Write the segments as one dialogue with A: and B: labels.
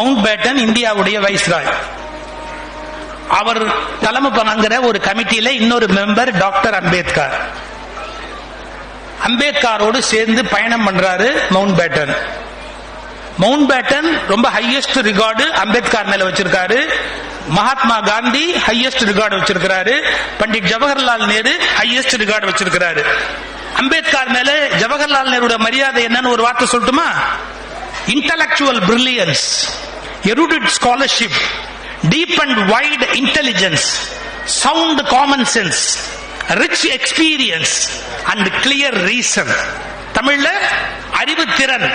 A: Mount pattern இந்தியாவுடைய viceroy. அவர் தலைமை பணங்கிற ஒரு கமிட்டியில இன்னொரு மெம்பர் டாக்டர் அம்பேத்கர். அம்பேத்கரோடு சேர்ந்து பயணம் பண்றாரு மவுண்ட் பேட்டன் மவுண்ட் பேட்டன் ரொம்ப ஹையஸ்ட் ரிகார்டு அம்பேத்கர் மேல வச்சிருக்காரு. மகாத்மா காந்தி ஹையஸ்ட் ரிகார்டு வச்சிருக்கிறாரு. பண்டிட் ஜவஹர்லால் நேரு ஹையஸ்ட் ரிகார்டு வச்சிருக்கிறாரு. அம்பேத்கர் மேல ஜவஹர்லால் நேருடைய மரியாதை என்னன்னு ஒரு வார்த்தை சொல்லட்டுமா? Intellectual brilliance erudite scholarship deep and wide intelligence sound common sense rich experience and clear reason தமிழ்ல அறிவுத்திறன்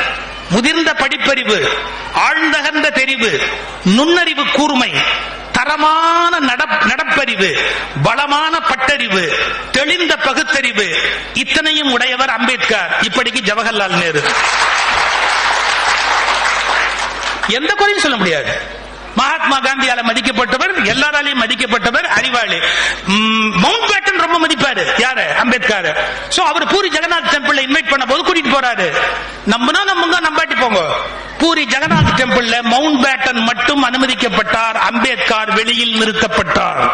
A: முதிர்ந்த படிப்பறிவு ஆழ்ந்தகர்ந்த தெரிவு நுண்ணறிவு கூர்மை தரமான நடப்பறிவு பலமான பட்டறிவு தெளிந்த பகுத்தறிவு இத்தனையும் உடையவர் அம்பேத்கர். இப்படிக்கு ஜவஹர்லால் நேரு. எந்த குறையும் சொல்ல முடியாது. மகாத்மா காந்தியால மதிக்கப்பட்டவர் எல்லாராலையும் மதிக்கப்பட்டவர் அறிவாளி. மவுண்ட் பேட்டன் ரொம்ப மதிப்பாரு. யாரு? அம்பேத்கர். சோ அவர் பூரி ஜெகநாத் டெம்பிள் இன்வைட் பண்ண போது கூட்டிட்டு போறாரு. நம்புனா நம்புங்க நம்பாட்டி போங்க. பூரி ஜெகநாத் டெம்பிள்ல மவுண்ட் பேட்டன் மட்டும் அனுமதிக்கப்பட்டார். அம்பேத்கர் வெளியில் நிறுத்தப்பட்டார்.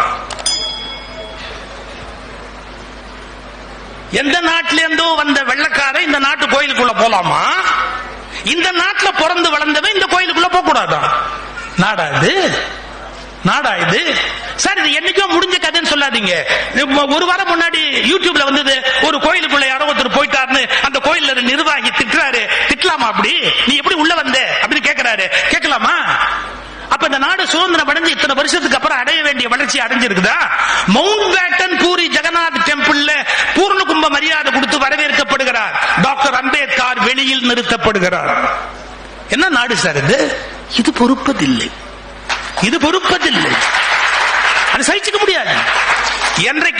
A: எந்த நாட்டில இருந்தோ வந்த வெள்ளக்காரன் இந்த நாட்டு கோயிலுக்குள்ள போலாமா? இந்த நாட்டில் பிறந்து வளர்ந்தவன் இந்த போக கூடாதான் நாடா இது? நாடா இது? சார் இது என்னைக்கோ முடிஞ்ச கதைன்னு சொல்லாதீங்க. ஒரு வாரம் முன்னாடி யூடியூப்ல வந்தது ஒரு கோயிலுக்குள்ள யாரோ ஒருத்தர் போயிட்டாருன்னு அந்த கோயில்ல நிர்வாகி திட்டுறாரு. திட்டலாமா அப்படி? நீ எப்படி உள்ள வந்த? அப்படின்னு கேக்குறாரு. கேட்கலாமா? அப்ப இந்த நாடு சுதந்திரம் அடைஞ்சு இத்தனை வருஷத்துக்கு அப்புறம் அடைய வேண்டிய வளர்ச்சி அடைஞ்சிருக்குதா? மவுண்ட் பேட்டன் பூரி ஜெகநாத் டெம்பிள்ல பூர்ண கும்ப மரியாதை கொடுத்து வரவேற்கப்படுகிறார். டாக்டர் அம்பேத்கர் வெளியில் நிறுத்தப்படுகிறார். என்ன நாடு சார் இது? இது பொறுப்பதில்லை. இது பொறுப்பதில்லை. அது சகிச்சுக்க முடியாது. என்றைக்கு